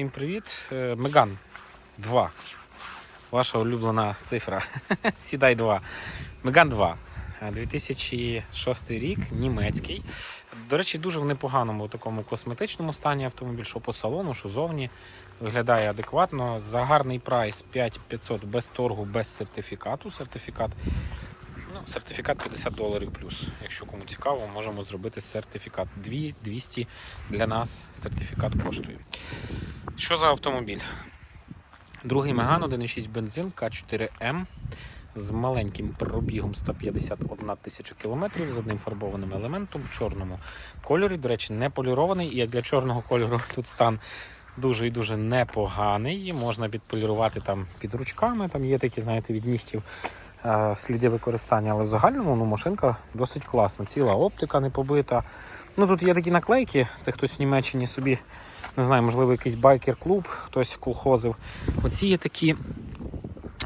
Всім привіт. Е, Меган 2. Ваша улюблена цифра. Сідай 2. Меган 2. Е, 2006 рік, німецький. До речі, дуже в непоганому такому косметичному стані автомобіль, що по салону, що зовні. Виглядає адекватно. За гарний прайс 5500 без торгу, без сертифікату. Сертифікат Ну, сертифікат 50 доларів плюс. Якщо кому цікаво, можемо зробити сертифікат. 2200 для нас сертифікат коштує. Що за автомобіль? Другий Меган 1.6 бензин К4М з маленьким пробігом 151 тисяча кілометрів з одним фарбованим елементом в чорному кольорі. До речі, не полірований. І як для чорного кольору тут стан дуже і дуже непоганий. Можна підполірувати там під ручками. Там є такі, знаєте, від нігтів е, сліди використання, але в загальному ну, машинка досить класна. Ціла оптика не побита. Ну тут є такі наклейки, це хтось в Німеччині собі, не знаю, можливо, якийсь байкер-клуб, хтось колхозив. Оці є такі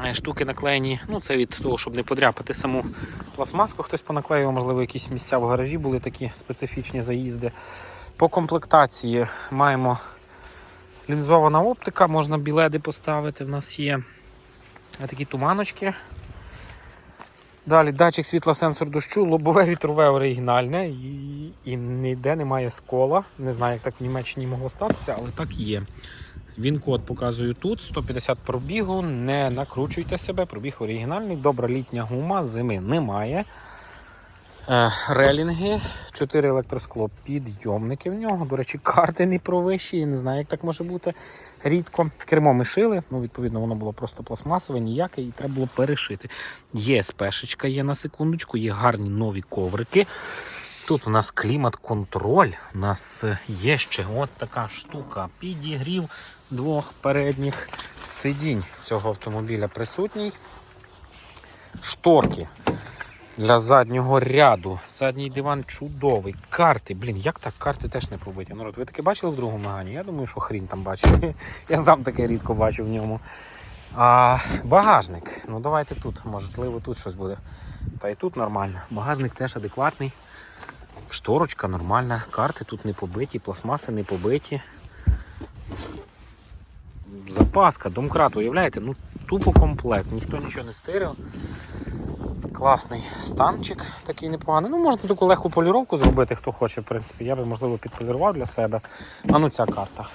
е, штуки наклеєні. Ну, це від того, щоб не подряпати саму пластмаску. Хтось понаклеював, можливо, якісь місця в гаражі були такі специфічні заїзди. По комплектації маємо лінзована оптика, можна біледи поставити. В нас є такі туманочки. Далі датчик світла, сенсор дощу, лобове вітрове оригінальне і, і ніде немає скола. Не знаю, як так в Німеччині могло статися, але так є. Він код показую тут, 150 пробігу, не накручуйте себе, пробіг оригінальний, добра літня гума, зими немає. Е, релінги, 4 електроскло, підйомники в нього. До речі, карти не провищі, я не знаю, як так може бути рідко. Кермо ми шили, ну, відповідно, воно було просто пластмасове, ніяке, і треба було перешити. Є спешечка, є на секундочку, є гарні нові коврики. Тут у нас клімат-контроль, у нас е, є ще от така штука. Підігрів двох передніх сидінь цього автомобіля присутній. Шторки для заднього ряду. Задній диван чудовий. Карти, блін, як так карти теж не побиті. Народ, ви таке бачили в другому Магані? Я думаю, що хрін там бачив. Я сам таке рідко бачив в ньому. А, багажник. Ну давайте тут, можливо, тут щось буде. Та і тут нормально. Багажник теж адекватний. Шторочка нормальна, карти тут не побиті, пластмаси не побиті. Запаска, домкрат, уявляєте? Ну тупо комплект, ніхто нічого не стирив. Класний станчик, такий непоганий. Ну, можна таку легку поліровку зробити, хто хоче, в принципі. Я би, можливо, підполірував для себе. А ну ця карта.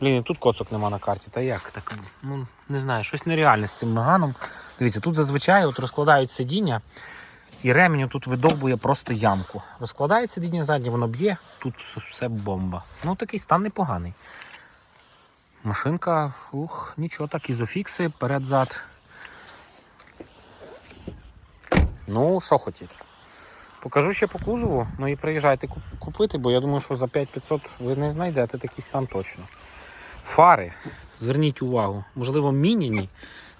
Блін, і тут коцок нема на карті. Та як? Так, ну, не знаю, щось нереальне з цим наганом. Дивіться, тут зазвичай от розкладають сидіння, і ремінь тут видовбує просто ямку. Розкладають сидіння заднє, воно б'є, тут все- бомба. Ну такий стан непоганий. Машинка, ух, нічого так, ізофікси, перед-зад. Ну, що хотіти. Покажу ще по кузову, ну і приїжджайте купити, бо я думаю, що за 5500 ви не знайдете такий стан точно. Фари, зверніть увагу, можливо, міняні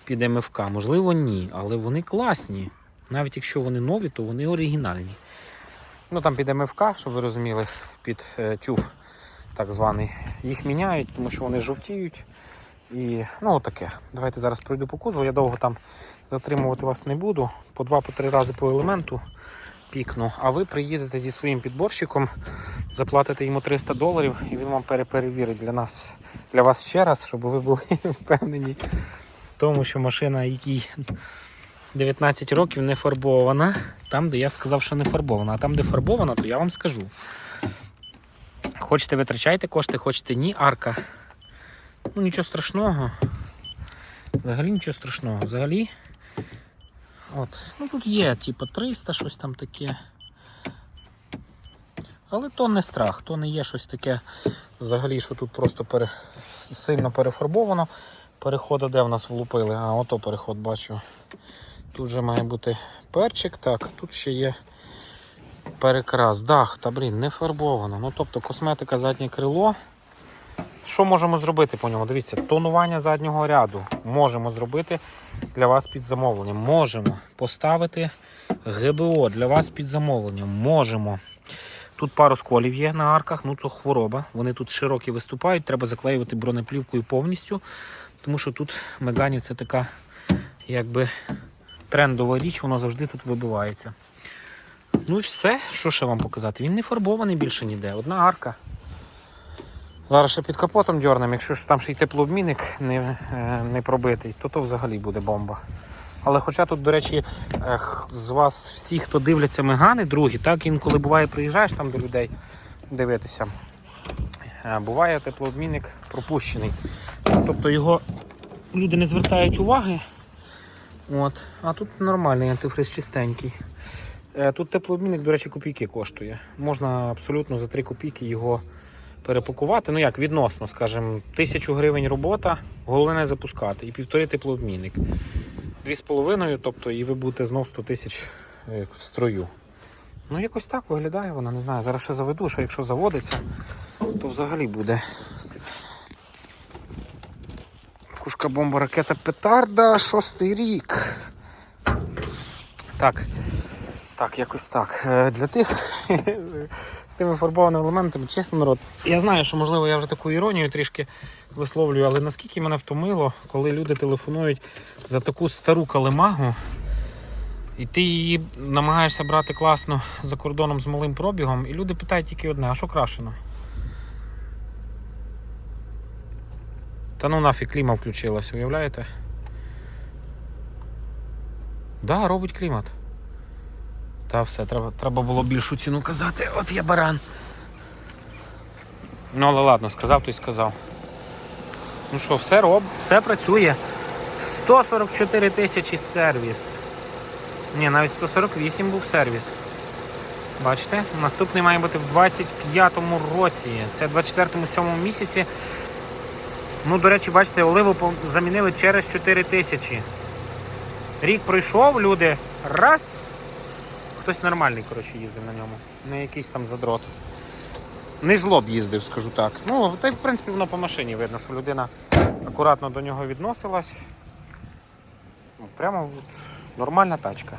під МФК, можливо, ні, але вони класні. Навіть якщо вони нові, то вони оригінальні. Ну там під МФК, щоб ви розуміли, під е, тюф так званий. Їх міняють, тому що вони жовтіють. І ну таке. Давайте зараз пройду по кузову. Я довго там затримувати вас не буду. По два-по три рази по елементу пікну. А ви приїдете зі своїм підборщиком, заплатите йому 300 доларів і він вам переперевірить для нас, для вас ще раз, щоб ви були впевнені в тому, що машина, якій 19 років не фарбована. Там, де я сказав, що не фарбована. А там, де фарбована, то я вам скажу. Хочете витрачайте кошти, хочете ні, арка. Ну нічого страшного. Взагалі нічого страшного. Взагалі. От. Ну тут є, типу 300, щось там таке. Але то не страх, то не є щось таке взагалі, що тут просто пере... сильно перефарбовано. Переходи де в нас влупили? А, ото переход бачу. Тут же має бути перчик, так, тут ще є перекрас, дах, та блін, не фарбовано. Ну тобто косметика заднє крило. Що можемо зробити по ньому? Дивіться, тонування заднього ряду можемо зробити для вас під замовленням. Можемо поставити ГБО для вас під замовленням. Можемо. Тут пару сколів є на арках, ну це хвороба. Вони тут широкі виступають, треба заклеювати бронеплівкою повністю. Тому що тут Меганів це така якби трендова річ, воно завжди тут вибивається. Ну і все, що ще вам показати? Він не фарбований більше ніде. Одна арка. Зараз ще під капотом дьорнемо, якщо ж там ще й теплообмінник не, е, не пробитий, то то взагалі буде бомба. Але хоча тут, до речі, е, з вас всі, хто дивляться мегани, другі, так інколи буває, приїжджаєш там до людей дивитися. е, Буває теплообмінник пропущений. Тобто його люди не звертають уваги. От. А тут нормальний антифриз чистенький. Е, Тут теплообмінник, до речі, копійки коштує. Можна абсолютно за 3 копійки його перепакувати. Ну як, відносно, скажімо, тисячу гривень робота, головне запускати. І півтори теплообмінник. Дві з половиною, тобто, і ви будете знов 100 тисяч е, в строю. Ну, якось так виглядає вона, не знаю. Зараз ще заведу, що якщо заводиться, то взагалі буде. Пушка бомба ракета петарда, шостий рік. Так. Так, якось так. Е, Для тих з тими фарбованими елементами, чесно, народ. Я знаю, що можливо я вже таку іронію трішки висловлюю, але наскільки мене втомило, коли люди телефонують за таку стару калимагу, і ти її намагаєшся брати класно за кордоном з малим пробігом, і люди питають тільки одне: а що крашено? Та ну нафіг кліма включилась, уявляєте? Да, робить клімат. Та все, треба, треба було більшу ціну казати. От я баран. Ну, але ладно, сказав, то й сказав. Ну що, все роб, все працює. 144 тисячі сервіс. Ні, навіть 148 був сервіс. Бачите? Наступний має бути в 25-му році. Це в 24-му 7 місяці. Ну, до речі, бачите, оливу замінили через 4 тисячі. Рік пройшов, люди. Раз. Хтось нормальний, коротше, їздив на ньому. Не якийсь там задрот. Не жлоб їздив, скажу так. Ну, та й в принципі воно по машині видно, що людина акуратно до нього відносилась. Ну, Прямо нормальна тачка.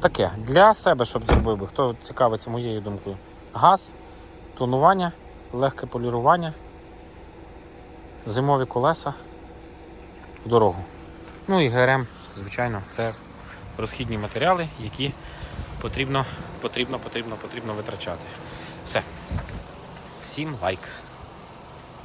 Таке, для себе, щоб зробив би, хто цікавиться моєю думкою. Газ, тонування, легке полірування, зимові колеса в дорогу. Ну і ГРМ, звичайно, це розхідні матеріали, які потрібно, потрібно, потрібно, потрібно витрачати. Все. Всім лайк.